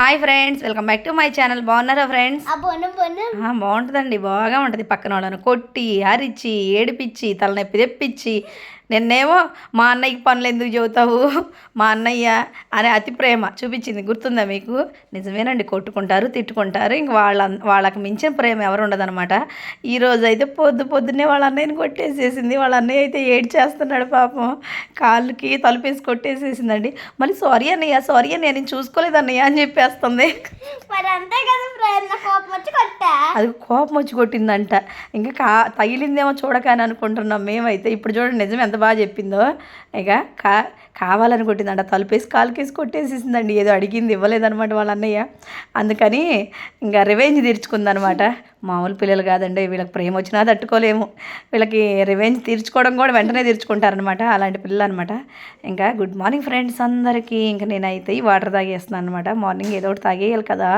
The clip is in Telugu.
Hi friends welcome back to my channel. బాగున్నారా ఫ్రెండ్స్? బాగుంటుందండి బాగా ఉంటుంది. పక్కన వాళ్ళని కొట్టి అరిచి ఏడిపించి తలనొప్పి తెప్పించి నిన్నేమో మా అన్నయ్యకి పనులు ఎందుకు చెబుతావు? మా అన్నయ్య అనే అతి ప్రేమ చూపించింది. గుర్తుందా మీకు? నిజమేనండి కొట్టుకుంటారు తిట్టుకుంటారు. ఇంక వాళ్ళ వాళ్ళకి మించిన ప్రేమ ఎవరు ఉండదన్నమాట. ఈ రోజు అయితే పొద్దు పొద్దున్నే వాళ్ళ అన్నయ్యని కొట్టేసేసింది. వాళ్ళ అన్నయ్య అయితే ఏడ్చేస్తున్నాడు పాపం. కాళ్ళకి తలుపేసి కొట్టేసేసిందండి. మళ్ళీ సారీ అన్నయ్య సారీ అన్నయ్య నేను చూసుకోలేదు అన్నయ్య అని చెప్పేస్తుంది. మరి అంతే కదా ఫ్రెండ్ కోపం వచ్చి అది కోపం వచ్చి కొట్టిందంట. ఇంకా కా తగిలిందేమో చూడకని అనుకుంటున్నాం మేమైతే. ఇప్పుడు చూడండి నిజం ఎంత బాగా చెప్పిందో. ఇక కా కావాలని కొట్టిందంట. తలుపేసి కాలుకేసి కొట్టేసేసిందండి. ఏదో అడిగింది ఇవ్వలేదనమాట వాళ్ళ అన్నయ్య. అందుకని ఇంకా రివెంజ్ తీర్చుకుందనమాట మామూలు పిల్లలు కాదండి వీళ్ళకి ప్రేమ వచ్చినా తట్టుకోలేము. వీళ్ళకి రివెంజ్ తీర్చుకోవడం కూడా వెంటనే తీర్చుకుంటారనమాట అలాంటి పిల్లలు అనమాట ఇంకా గుడ్ మార్నింగ్ ఫ్రెండ్స్ అందరికీ. ఇంకా నేనైతే ఈ వాటర్ తాగేస్తున్నాను అనమాట మార్నింగ్ ఏదో ఒకటి తాగేయాలి కదా.